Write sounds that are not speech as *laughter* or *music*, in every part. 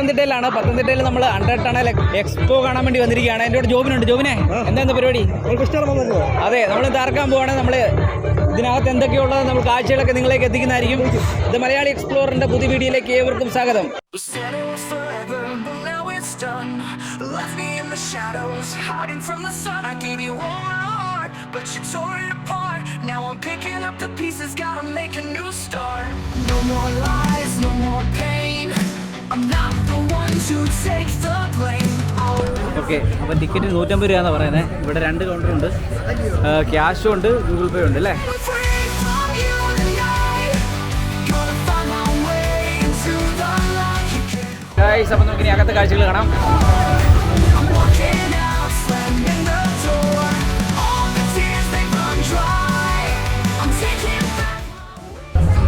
പത്തനംതിട്ടയിലാണ്. പത്തനംതിട്ടയിൽ നമ്മൾ hundred tunnel expo കാണാൻ വേണ്ടി വന്നിരിക്കുകയാണ്. എന്റെ കൂടെ ജോബിനുണ്ട്. ജോബിനെ എന്താ പരിപാടി? അതെ നമ്മൾ തറക്കാൻ പോവാണ്. നമ്മൾ ഇതിനകത്ത് എന്തൊക്കെയുള്ളത് നമ്മൾ കാഴ്ചകളൊക്കെ നിങ്ങളേക്ക് എത്തിക്കുന്നതായിരിക്കും. ഇത് മലയാളി എക്സ്പ്ലോറിന്റെ പുതിയ വീഡിയോയിലേക്ക് ഏവർക്കും സ്വാഗതം. We said it was forever, but now it's done. Left me in the shadows, hiding from the sun. I gave you all my heart, but you tore it apart. Now I'm picking up the pieces, gotta make a new start. No more lies, no more pain. Okay അപ്പോൾ ticket നൂറ്റമ്പത് രൂപ പറയുന്നത് ഇവിടെ രണ്ട് counter ഉണ്ട്. ക്യാഷും ഉണ്ട് Google പേ ഉണ്ട് അല്ലേ? ഗായ്സ് അപ്പോൾ നമുക്ക് ഇനി അകത്തെ കാഴ്ചകൾ കാണാം.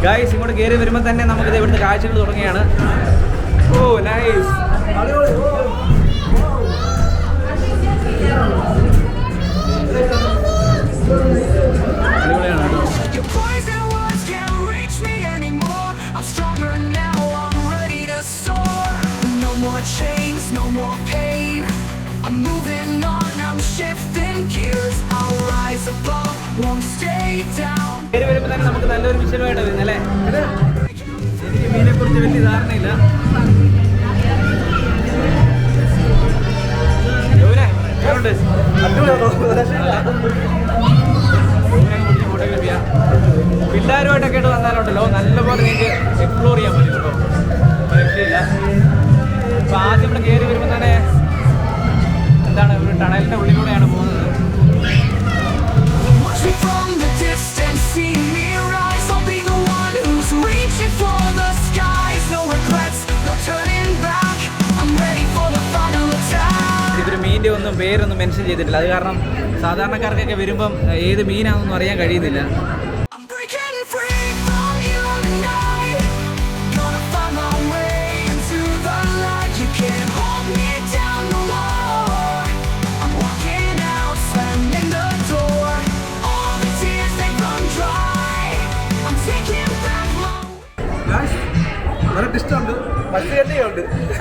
ഗായ്സ് ഇങ്ങോട്ട് കയറി വരുമ്പോൾ തന്നെ നമുക്കിത് ഇവിടുത്തെ കാഴ്ചകൾ തുടങ്ങുകയാണ്. ഓ നൈസ് അടിപൊളിയാണ് കേട്ടോ. കയറി വരുമ്പോൾ തന്നെ നമുക്ക് നല്ലൊരു വിഷയമായിട്ട് വരുന്നത് അല്ലേ എനിക്ക് മീനെ കുറിച്ച് വലിയ ധാരണയില്ല പിള്ളേരുമായിട്ടൊക്കെ ആയിട്ട് വന്നാലുണ്ടല്ലോ. നല്ലപോലെ നിങ്ങൾക്ക് എക്സ്പ്ലോർ ചെയ്യാൻ പറ്റും കേട്ടോ. രക്ഷയില്ല ഇപ്പൊ ആദ്യം ഇവിടെ കയറി വരുമ്പോൾ തന്നെ എന്താണ് ഒരു ടണലിന്റെ ഉള്ളിലൂടെയാണ് പോകുന്നത്. From the distance, see me. ഇതൊരു ഒന്നും പേരൊന്നും മെൻഷൻ ചെയ്തിട്ടില്ല. അത് കാരണം സാധാരണക്കാർക്കൊക്കെ വരുമ്പം ഏത് മീനാണെന്നൊന്നും അറിയാൻ കഴിയുന്നില്ല.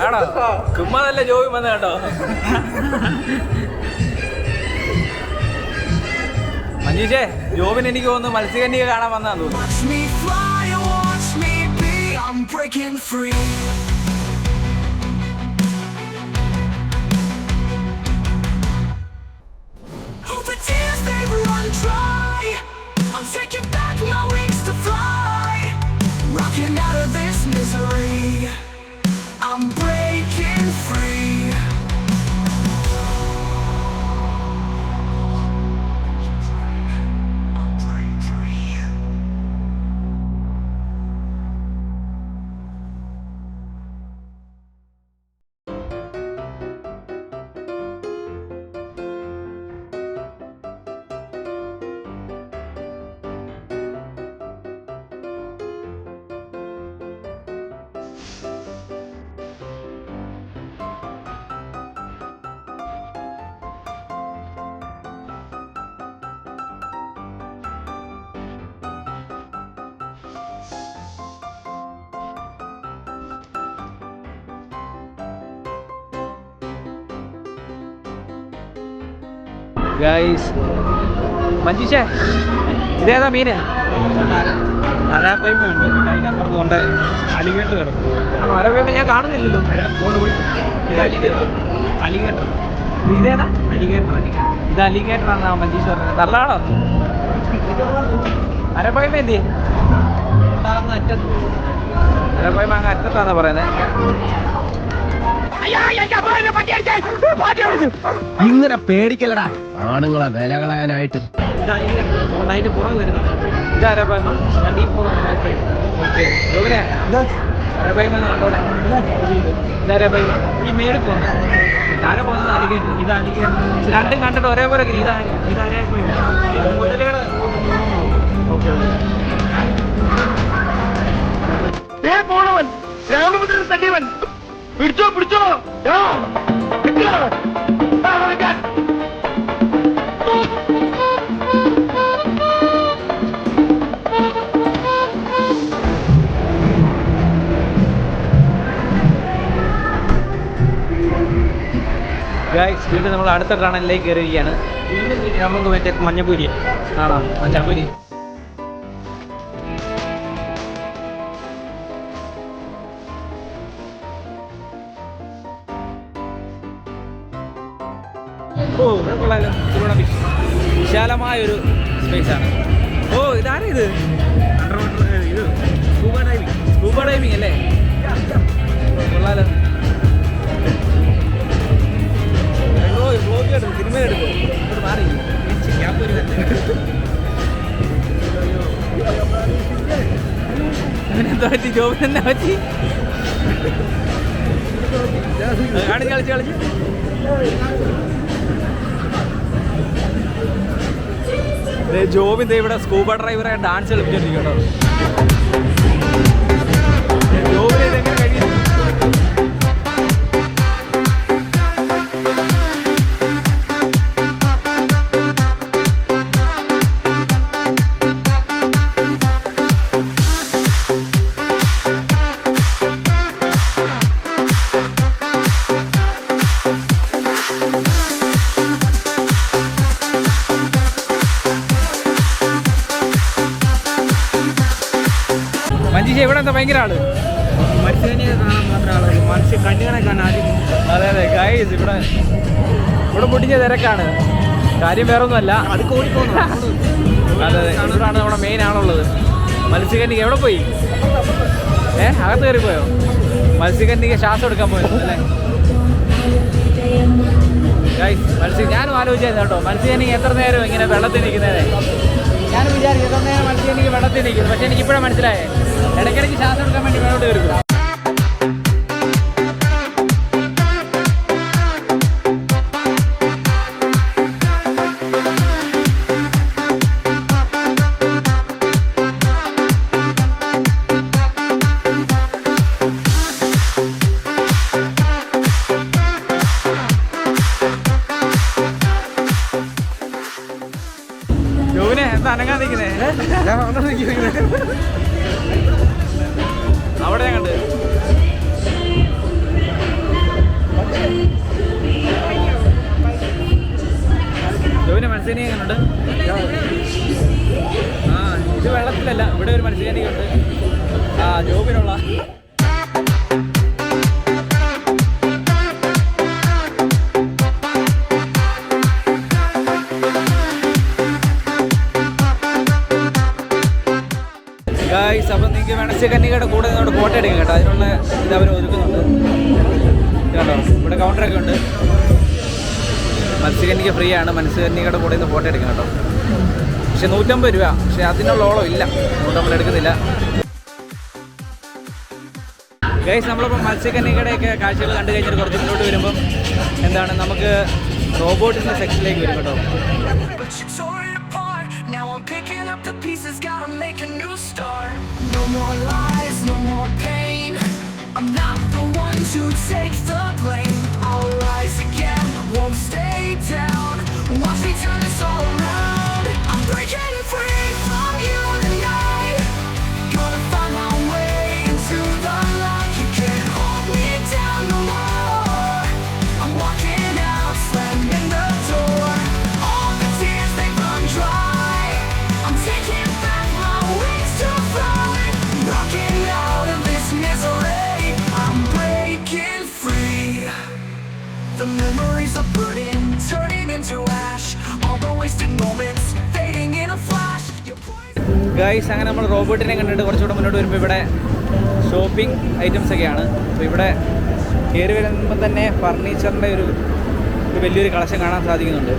ആണോ ജോബി വന്ന കേട്ടോ മഞ്ജീഷേ ജോബിന് എനിക്ക് തോന്നുന്നു മത്സ്യകന്യ കാണാൻ വന്നാ തോന്നുന്നു taking back my wings to fly. Rocking out of this misery. Guys മഞ്ജുഷേ ഇതേതാ മീന്? കൊണ്ട് അലിഗേറ്റർ കിടക്കും മരവേമ ഞാൻ കാണുന്നില്ലല്ലോ. അലിഗേറ്റർ അലിഗേറ്റർ ഇത് അലിഗേറ്റർ ആണ് മഞ്ജുഷ് പറഞ്ഞത്. നല്ലതാണോ അരപ്പയമ്മ എന്തി അരപ്പയ്മ അങ്ങ് അറ്റത്താന്നാ പറയുന്നത് ഇങ്ങനെ പേടിക്കലടാ ആണുങ്ങളെ വില കളയാനായിട്ട്. രണ്ടും കണ്ടിട്ട് ഒരേപോലെ രാമപുത്രൻ ഇതാരെ പിടിച്ചോ പിടിച്ചോ. ഗായ്സ് വീണ്ടും നമ്മൾ അടുത്ത ടണലിലേക്ക് കയറിയിരിക്കുകയാണ്. നമുക്ക് മറ്റേ മഞ്ഞപ്പൂരി. ആണോ? മഞ്ഞപ്പൂരി. ഒരു സ്പേസ് ആണ്. ഓ ഇതാരാ ഇത്? ഇത് സ്കൂബ ഡൈവിംഗ് സ്കൂബ ഡൈവിംഗ് അല്ലേ? കൊള്ളാലോ. എടോ, vlog സിനിമ എടുക്ക്. ഇങ്ങോട്ട് മാറി. ക്യാപ്പ് ഒരു അവനെന്താ പറ്റി? ജോബിന് എന്താ പറ്റി? കാണിച്ച് കളിച്ച് കളിച്ച് ജോബിൻ ഇവിടെ സ്കൂബ ഡ്രൈവറെ ഡാൻസ് കളിപ്പിച്ചോണ്ടിരിക്കട്ടോ ജോബിനെ എന്താ ഭയങ്കര ആൾ? അതെ അതെ. ഗൈസ് ഇവിടെ ഇവിടെ പൊട്ടിഞ്ഞ തിരക്കാണ്. കാര്യം വേറെ ഒന്നുമല്ല അത് കോഴിക്കോന്നു *laughs* അതെ അതെ. ഇവിടാണ് നമ്മുടെ മെയിൻ ആളുള്ളത്. മത്സ്യകന്യക എവിടെ പോയി? ഏ അകത്ത് കയറി പോയോ മത്സ്യകന്യക ശ്വാസം എടുക്കാൻ പോയി അല്ലേ? ഗൈസ് മത്സ്യ ഞാനും ആലോചിച്ചായിരുന്നു കേട്ടോ. മത്സ്യകന്യക എത്ര നേരം ഇങ്ങനെ വെള്ളത്തിൽ നിൽക്കുന്നതേ ഞാനും വിചാരിച്ചു എത്ര നേരം മത്സ്യകന്യക വെള്ളത്തിൽ നിൽക്കുന്നു. പക്ഷെ എനിക്ക് ഇപ്പോഴാണ് മനസ്സിലായേ. ഇടയ്ക്കിടയ്ക്ക് ശ്വാസം എടുക്കാൻ വേണ്ടി വെള്ളോട്ട് കയറി മത്സ്യനെ കണ്ടുണ്ട് ആ ഇത് വെള്ളത്തിലല്ല ഇവിടെ ഒരു മത്സ്യകന്യക ഉണ്ട് ആ ജോബിനുള്ള. ഗായ്സ് അപ്പം നിങ്ങൾക്ക് മത്സ്യകന്യകയുടെ കൂടെ നിന്നോട് ഫോട്ടോ എടുക്കാം കേട്ടോ. അതിനുള്ള ഇത് അവർ ഒരുക്കുന്നുണ്ട് ഇത് കേട്ടോ ഇവിടെ കൗണ്ടറൊക്കെ ഉണ്ട്. മത്സ്യകന്യക ഫ്രീ ആണ് മത്സ്യകന്യകയുടെ കൂടെ നിന്ന് ഫോട്ടോ എടുക്കണം കേട്ടോ. പക്ഷെ നൂറ്റമ്പത് രൂപ. പക്ഷെ അതിനുള്ള ഓളം ഇല്ല. നൂറ്റമ്പത് എടുക്കുന്നില്ല. ഗൈസ് നമ്മളിപ്പോൾ മത്സ്യകന്യകയുടെയൊക്കെ കാഴ്ചകൾ കണ്ടു കഴിഞ്ഞിട്ട് കുറച്ച് മുന്നോട്ട് വരുമ്പം എന്താണ്? നമുക്ക് റോബോട്ടിന്റെ സെക്ഷനിലേക്ക് വരും കേട്ടോ. No more lies, no more pain. I'm not the one to take the down. Watch me turn this all around. I'm breaking free guys അങ്ങനെ നമ്മൾ റോബോട്ടിനെ കണ്ടിട്ട് കുറച്ചുകൂടെ മുന്നോട്ട് വരുമ്പോൾ ഇവിടെ ഷോപ്പിംഗ് ഐറ്റംസ് ഒക്കെയാണ് അപ്പോൾ ഇവിടെ കയറി വരുമ്പോൾ തന്നെ ഫർണിച്ചറിന്റെ ഒരു ഒരു വലിയൊരു കളക്ഷൻ കാണാൻ സാധിക്കുന്നുണ്ട്.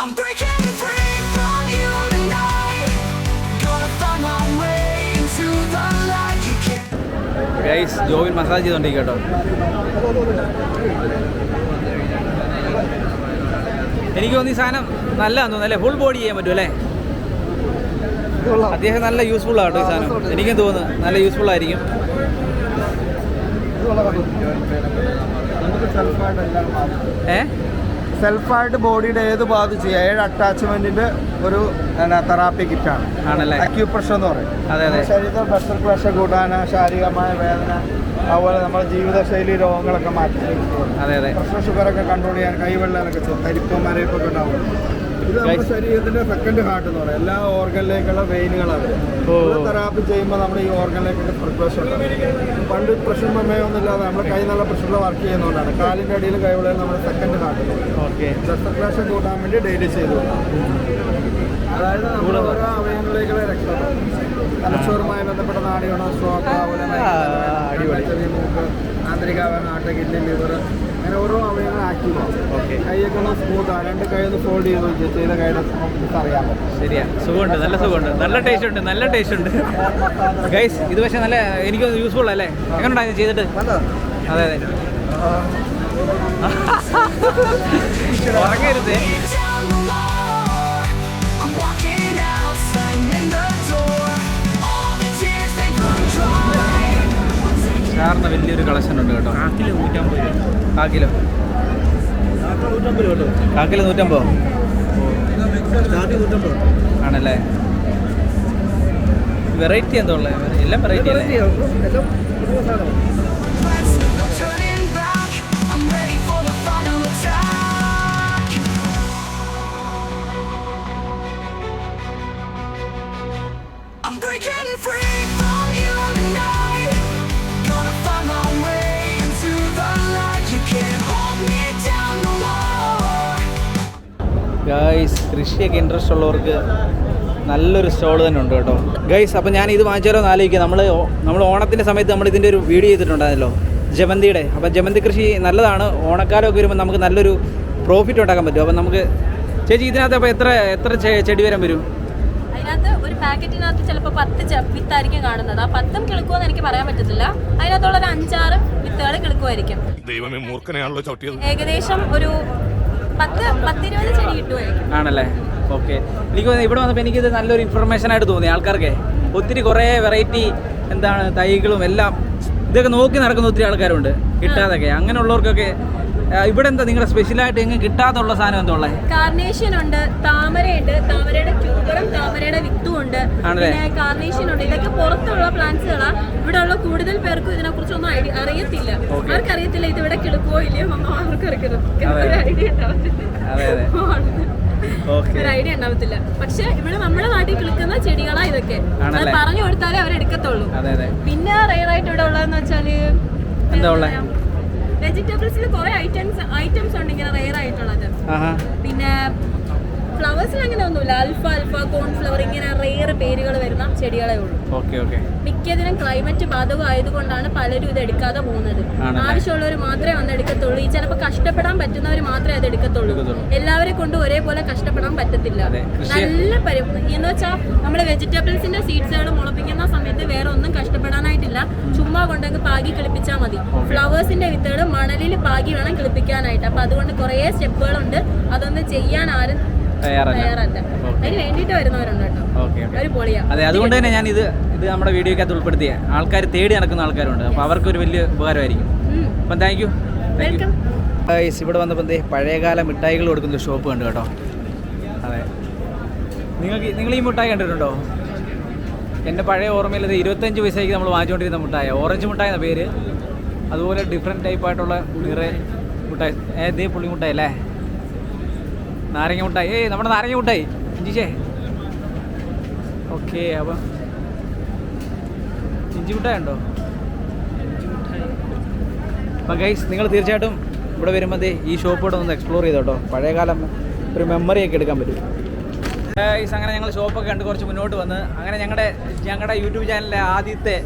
I'm breaking free from you tonight. Gonna find my way into the light. You can't. Guys Jovin massage ചെയ്തോണ്ടിരിക്കും കേട്ടോ എനിക്ക് തോന്നി സാധനം നല്ലതാന്ന് തോന്നുന്നു അല്ലേ? ഫുൾ ബോഡി ചെയ്യാൻ പറ്റും അല്ലേ? അത്യാവശ്യം നല്ല യൂസ്ഫുൾ ആട്ടോ ഈ സാധനം. എനിക്കും തോന്നുന്നു നല്ല യൂസ്ഫുൾ ആയിരിക്കും. ഏ? സെൽഫായിട്ട് ബോഡിയുടെ ഏത് ഭാഗത്ത് ചെയ്യാം. ഏഴ് അറ്റാച്ച്മെന്റിന്റെ ഒരു തെറാപ്പി കിറ്റ് ആണ്. ആണല്ലേ? അക്യൂപ്രഷർ എന്ന് പറയും. അതെ അതെ. ശരീരത്തിൽ പ്രഷർ പ്രഷർ കൂട്ടാൻ ശാരീരികമായ വേദന അതുപോലെ നമ്മുടെ ജീവിതശൈലി രോഗങ്ങളൊക്കെ മാറ്റി. അതെ അതെ. പ്രഷർ ഷുഗറൊക്കെ കൺട്രോൾ ചെയ്യാൻ കൈവെള്ളാനൊക്കെ മരയിപ്പൊക്കെ ഉണ്ടാവും. ഇത് നമ്മുടെ. ശരീരത്തിന്റെ സെക്കൻഡ് ഹാർട്ട് എന്ന് പറയും. എല്ലാ ഓർഗനിലേക്കുള്ള വെയിനുകളാണ്. തെറാപ്പി ചെയ്യുമ്പോൾ നമ്മുടെ ഈ ഓർഗനിലേക്കൊക്കെ പ്രഷർ പണ്ട് പ്രഷർ പ്രമേയമൊന്നും ഇല്ലാതെ നമ്മുടെ കൈ നല്ല പ്രഷറിൽ വർക്ക് ചെയ്യുന്നതുകൊണ്ടാണ്. കാലിന്റെ അടിയിൽ കൈവെള്ളയിൽ നമ്മുടെ second heart okay blood circulation കൂട്ടാൻ വേണ്ടി ഡെയിലി ചെയ്തു. അതായത് നമ്മുടെ ഓരോ അവയവങ്ങളിലേക്കുള്ള രക്തം. തലച്ചോറുമായി ബന്ധപ്പെട്ട നാടികളോ സ്ട്രോക്ക്. ചെറിയ മൂക്ക് ആന്തരികാവയവം നാട്ട് കിഡ്നി ലിവർ അങ്ങനെ ഓരോ അവയവങ്ങൾ ആക്റ്റീവ് ഓക്കെ. കൈയൊക്കെ ഒന്ന് സ്മൂത്ത് ആണ് രണ്ട് കൈ ഒന്ന് ഫോൾഡ് ചെയ്ത് നോക്കി ചെയ്ത കൈയുടെ നമുക്ക് അറിയാൻ പറ്റും. ശരിയാ. സുഖമുണ്ട്. നല്ല സുഖമുണ്ട്. നല്ല ടേസ്റ്റ് ഉണ്ട്. നല്ല ടേസ്റ്റ് ഉണ്ട്. ഗൈസ് ഇത് പക്ഷേ നല്ല എനിക്ക് യൂസ്ഫുൾ അല്ലേ? എങ്ങനെയുണ്ടായിരുന്നു ചെയ്തിട്ട്? അതെ അതെ. ഉറങ്ങരുത്. സാറിന് വലിയൊരു കളക്ഷൻ ഉണ്ട് കേട്ടോ. കാക്കിൽ നൂറ്റമ്പത് രൂപ. കാക്കിലോ? കിലോ കാ കിലോ നൂറ്റമ്പതോ? ആണല്ലേ? വെറൈറ്റി എന്താ ഉള്ളത് എല്ലാം വെറൈറ്റി അല്ലേ. I'm breaking free. ഗൈസ് കൃഷിയൊക്കെ ഇൻട്രസ്റ്റ് ഉള്ളവർക്ക് നല്ലൊരു സ്റ്റോൾ തന്നെ ഉണ്ട് കേട്ടോ. ഗൈസ് അപ്പോൾ ഞാൻ ഇത് വാങ്ങിച്ചാലോ എന്ന് ആലോചിക്കുക. നമ്മൾ നമ്മൾ ഓണത്തിന്റെ സമയത്ത് നമ്മൾ ഇതിന്റെ ഒരു വീഡിയോ ചെയ്തിട്ടുണ്ടായിരുന്നല്ലോ ജമന്തിയുടെ. അപ്പോൾ ജമന്തി കൃഷി നല്ലതാണ്. ഓണക്കാലമൊക്കെ വരുമ്പോൾ നമുക്ക് നല്ലൊരു പ്രോഫിറ്റ് ഉണ്ടാക്കാൻ പറ്റും. അപ്പോൾ നമുക്ക് ചേച്ചി ഇതിനകത്ത് അപ്പോൾ എത്ര എത്ര ചെടി വരാൻ വരും? അതിനകത്ത് ഒരു പാക്കറ്റിനകത്ത് ചിലപ്പോൾ പത്ത് വിത്തായിരിക്കും കാണുന്നത്. ആ പത്തും കിളുക്കുമെന്ന് എനിക്ക് പറയാൻ പറ്റത്തില്ല. അതിനകത്തുള്ള ഒരു അഞ്ചാറ് വിത്തുകൾ കിളുക്കുമായിരിക്കും ഏകദേശം ഒരു ആണല്ലേ? ഓക്കെ. എനിക്ക് ഇവിടെ വന്നപ്പോൾ എനിക്കിത് നല്ലൊരു ഇൻഫർമേഷൻ ആയിട്ട് തോന്നി ആൾക്കാർക്ക്. ഒത്തിരി കുറേ വെറൈറ്റി എന്താണ് തൈകളും എല്ലാം ഇതൊക്കെ നോക്കി നടക്കുന്ന ഒത്തിരി ആൾക്കാരുണ്ട്. കിട്ടാതൊക്കെ. അങ്ങനെയുള്ളവർക്കൊക്കെ ഇവിടെ എന്താ നിങ്ങളുടെ സ്പെഷ്യലായിട്ട് എങ്ങനെ കിട്ടാത്തുള്ള സാധനം എന്താ ഉള്ളത് കാർണേഷൻ ഉണ്ട് താമരയുണ്ട് താമരയുടെ ട്യൂബറും താമരയുടെ വിത്തും ഉണ്ട്. ആണല്ലേ? പിന്നെ കാർണേഷൻ ഉണ്ട്. ഇതൊക്കെ പുറത്തുള്ള പ്ലാന്റ്സുകളാ ഇവിടെ ഉള്ള കൂടുതൽ പേർക്കും ഇതിനെ കുറിച്ചൊന്നും ഐഡിയ അറിയത്തില്ല അവർക്കറിയത്തില്ല ഇത് ഇവിടെ കിടക്കുവോ ഇല്ലയോ. ഒന്നും അവർക്ക്. ഒരു ഐഡിയ ഉണ്ടാവത്തില്ല. അതെ അതെ. *laughs* ഓക്കെ ഒരു ഐഡിയ ഉണ്ടാവത്തില്ല. പക്ഷെ ഇവിടെ നമ്മുടെ നാട്ടിൽ കിളിക്കുന്ന ചെടികളാ ഇതൊക്കെ. അത്? പറഞ്ഞു കൊടുത്താലേ അവരെടുക്കത്തുള്ളൂ. അതെ അതെ. പിന്നെ റെയർ ആയിട്ട് ഇവിടെ ഉള്ളതെന്ന് വെച്ചാൽ എന്താ? വെജിറ്റബിൾസിൽ കുറെ ഐറ്റംസ് ഐറ്റംസ് ഉണ്ട് ഇങ്ങനെ റെയർ ആയിട്ടുള്ളത്. പിന്നെ ഫ്ലവേഴ്സിൽ അങ്ങനെ ഒന്നുമില്ല. അൽഫ അൽഫ കോൺഫ്ലവർ ഇങ്ങനെ റെയർ പേരുകൾ വരുന്ന ചെടികളെ ഉള്ളൂ. മിക്കതിനും ക്ലൈമറ്റ് ബാധകം ആയതുകൊണ്ടാണ് പലരും ഇത് എടുക്കാതെ പോകുന്നത്? ആവശ്യമുള്ളവർ മാത്രമേ വന്ന് എടുക്കത്തുള്ളൂ. ഈ ചിലപ്പോൾ കഷ്ടപ്പെടാൻ പറ്റുന്നവർ മാത്രമേ അത് എടുക്കത്തുള്ളൂ. എല്ലാവരെയും എല്ലാവരെ കൊണ്ട് ഒരേപോലെ കഷ്ടപ്പെടാൻ പറ്റത്തില്ല. നല്ല പരി എന്ന് വെച്ചാൽ നമ്മൾ വെജിറ്റബിൾസിന്റെ സീഡ്സുകൾ മുളപ്പിക്കുന്ന സമയത്ത് വേറെ ഒന്നും കഷ്ടപ്പെടാനായിട്ടില്ല. ചുമ്മാ കൊണ്ടങ്ങ് പാകി കിളിപ്പിച്ചാൽ മതി. ഫ്ലവേഴ്സിന്റെ വിത്തുകൾ മണലിൽ പാകി വേണം കിളിപ്പിക്കാനായിട്ട്. അപ്പൊ അതുകൊണ്ട് കുറേ സ്റ്റെപ്പുകളുണ്ട്. അതൊന്ന് ചെയ്യാൻ ആരും ഒരു അതെ അതുകൊണ്ട് തന്നെ ഞാൻ ഇത് ഇത് നമ്മുടെ വീഡിയോക്കകത്ത് ഉൾപ്പെടുത്തിയ ആൾക്കാർ തേടി നടക്കുന്ന ആൾക്കാരുണ്ട്. അപ്പോൾ അവർക്കൊരു വലിയ ഉപകാരമായിരിക്കും. അപ്പൊ അപ്പം താങ്ക് യു ഇവിടെ വന്നപ്പോൾ എന്തേ പഴയകാല മിഠായികൾ കൊടുക്കുന്ന ഒരു ഷോപ്പ് കണ്ടു കേട്ടോ. അതെ. നിങ്ങൾക്ക് നിങ്ങൾ ഈ മിഠായി കണ്ടിട്ടുണ്ടോ? എന്റെ പഴയ ഓർമ്മയിൽ ഇത് ഇരുപത്തഞ്ച് പൈസയ്ക്ക് നമ്മൾ വാങ്ങിച്ചുകൊണ്ടിരുന്ന മിഠായി ഓറഞ്ച് മിഠായി എന്ന പേര്. അതുപോലെ ഡിഫറെന്റ് ടൈപ്പ് ആയിട്ടുള്ള നിറയെ മിഠായി. ഏതേ പുള്ളി മിഠായി അല്ലേ? നാരങ്ങ മുട്ടായി ഏയ് നമ്മുടെ നാരങ്ങ മുട്ടായി ജിജേ. ഓക്കെ അപ്പം ഇഞ്ചി മിഠായി ഉണ്ടോ? അപ്പം ഗൈസ് നിങ്ങൾ തീർച്ചയായിട്ടും ഇവിടെ വരുമ്പോൾ ഈ ഷോപ്പോടെ ഒന്ന് എക്സ്പ്ലോർ ചെയ്തോട്ടോ. പഴയകാലം ഒരു മെമ്മറി ഒക്കെ എടുക്കാൻ പറ്റും. ഗൈസ് അങ്ങനെ ഞങ്ങൾ ഷോപ്പൊക്കെ കണ്ട് കുറച്ച് മുന്നോട്ട് വന്ന്. അങ്ങനെ ഞങ്ങളുടെ ഞങ്ങളുടെ യൂട്യൂബ് ചാനലിലെ ആദ്യത്തെ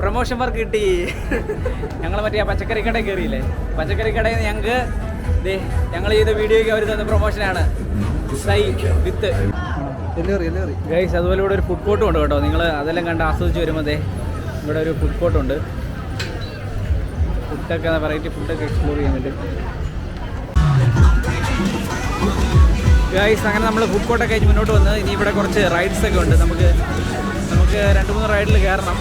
പ്രൊമോഷൻ വർക്ക് കിട്ടി. ഞങ്ങൾ മറ്റേ ആ പച്ചക്കറി കടയിൽ കയറിയില്ലേ? പച്ചക്കറി കടയിൽ നിന്ന് ഞങ്ങൾക്ക് ദേ ഞങ്ങൾ ചെയ്ത വീഡിയോയ്ക്ക് അവർ തന്ന പ്രൊമോഷനാണ് സൈ വിത്ത്. ഗൈസ് അതുപോലെ ഇവിടെ ഒരു ഫുഡ് കോർട്ടും ഉണ്ട് കേട്ടോ. നിങ്ങൾ അതെല്ലാം കണ്ട് ആസ്വദിച്ച് വരുമ്പോൾ ദേ ഇവിടെ ഒരു ഫുഡ് കോർട്ടുണ്ട് ഫുഡൊക്കെ വെറൈറ്റി ഫുഡൊക്കെ എക്സ്പ്ലോർ ചെയ്യാൻ പറ്റും ഗൈസ് അങ്ങനെ നമ്മൾ ഫുഡ് കോർട്ടൊക്കെ കഴിഞ്ഞ് മുന്നോട്ട് വന്ന് ഇനി ഇവിടെ കുറച്ച് റൈഡ്സ് ഒക്കെ ഉണ്ട്. നമുക്ക് നമുക്ക് രണ്ട് മൂന്ന് റൈഡിൽ കയറണം.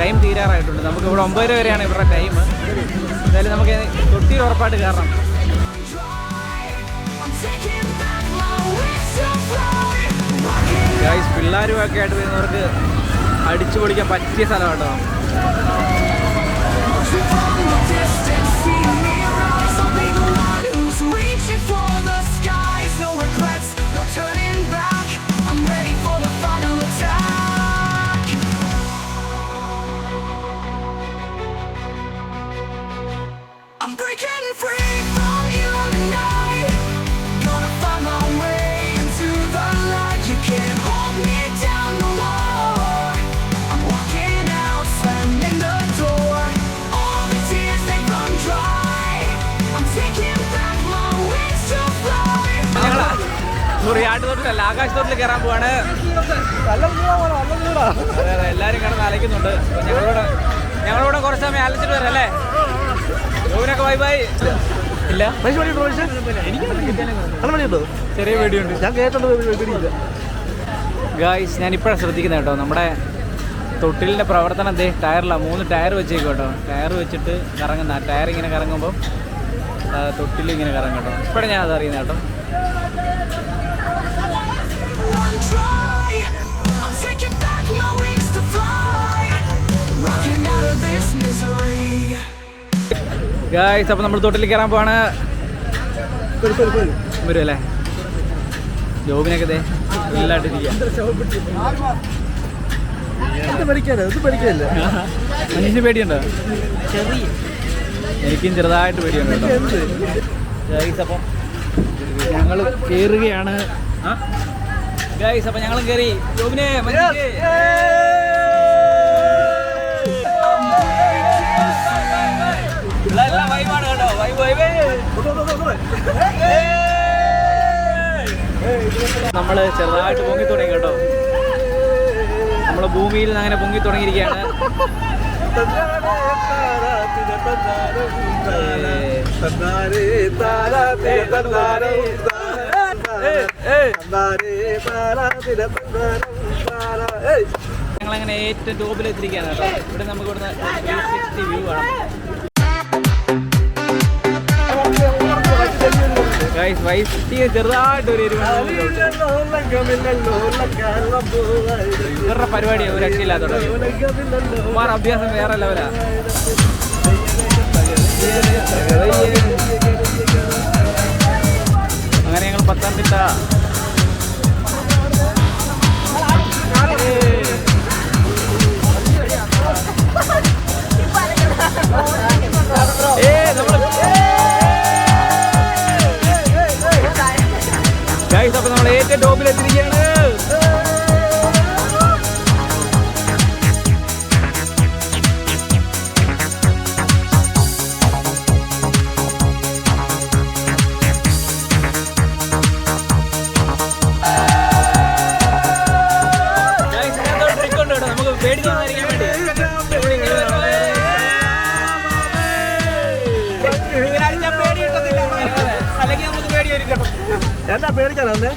ടൈം തീരാറായിട്ടുണ്ട്. നമുക്ക് ഇവിടെ ഒമ്പതര വരെയാണ് ഇവരുടെ ടൈം എന്തായാലും നമുക്ക് തൊട്ടി ഉറപ്പായിട്ട് കയറണം. പിള്ളേരുമൊക്കെ ആയിട്ട് വരുന്നവർക്ക് അടിച്ചു പൊളിക്കാൻ പറ്റിയ സ്ഥലമാണ് ആട്ടുതോട്ടിലല്ല ആകാശത്തോട്ടിൽ കയറാൻ പോവാണ്. അതെ അതെ എല്ലാവരും കിടന്ന് അലയ്ക്കുന്നുണ്ട്. ഞങ്ങളോട് ഞങ്ങളോട് കുറച്ച് സമയം അലച്ചിട്ട് വരാം അല്ലേ? ജോബിനൊക്കെ ബൈ ബൈ ഇല്ല? ചെറിയ പേടിയുണ്ട് ഞാൻ കേട്ടിട്ടുണ്ട് ഗായ്സ് ഞാൻ ഇപ്പോഴാണ് ശ്രദ്ധിക്കുന്നത് കേട്ടോ. നമ്മുടെ തൊട്ടിലിന്റെ പ്രവർത്തനം ദേ ടയറിലാണ് മൂന്ന് ടയർ വെച്ചേക്കും കേട്ടോ. ടയർ വെച്ചിട്ട് കറങ്ങുന്ന ടയർ ഇങ്ങനെ കറങ്ങുമ്പോൾ തൊട്ടിൽ ഇങ്ങനെ കറങ്ങും കേട്ടോ. ഇപ്പോഴാണ് ഞാൻ അത് അറിയുന്നത് കേട്ടോ. Run dry. I'm taking back my wings to fly. Rocking out of this misery. Guys അപ്പോൾ നമ്മൾ തൊട്ടിൽ കയറാൻ പോവാണ് വരും അല്ലേ ജോബിനൊക്കെ ദേ പഠിക്കാനില്ല മനുഷ്യന് പേടിയുണ്ടോ എനിക്കും ചെറുതായിട്ട് പേടിയുണ്ട് കേട്ടോ ഗൈസ് അപ്പം ഞങ്ങൾ കയറുകയാണ് ഗൈസ് അപ്പം ഞങ്ങളും കയറി ജോബിനെ വൈബാണ് കേട്ടോ. വൈബ് വൈബ് നമ്മൾ ചെറുതായിട്ട് പൊങ്ങി തുടങ്ങി കേട്ടോ. നമ്മൾ ഭൂമിയിൽ നിന്ന് അങ്ങനെ പൊങ്ങി തുടങ്ങിയിരിക്കുകയാണ്. *laughs* ഞങ്ങളങ്ങനെ ഏറ്റവും ടോപ്പിൽ എത്തിയിരിക്കുകയാണ് കേട്ടോ. ഇവിടെ നമുക്ക് ഇവിടുന്ന് സിക്സ്റ്റി വ്യൂ ആണ് ഗൈസ് വൈസ്റ്റി ചെറുതായിട്ട് ഒരു ഇവരുടെ പരിപാടിയാണ് ഒരു രക്ഷയില്ലാത്തോടെ അഭ്യാസം വേറെ ലെവലാ അങ്ങനെ ഞങ്ങൾ പത്തനംതിട്ട. നമ്മൾ ഏറ്റവും ടോപ്പിൽ പേടിക്കാനേ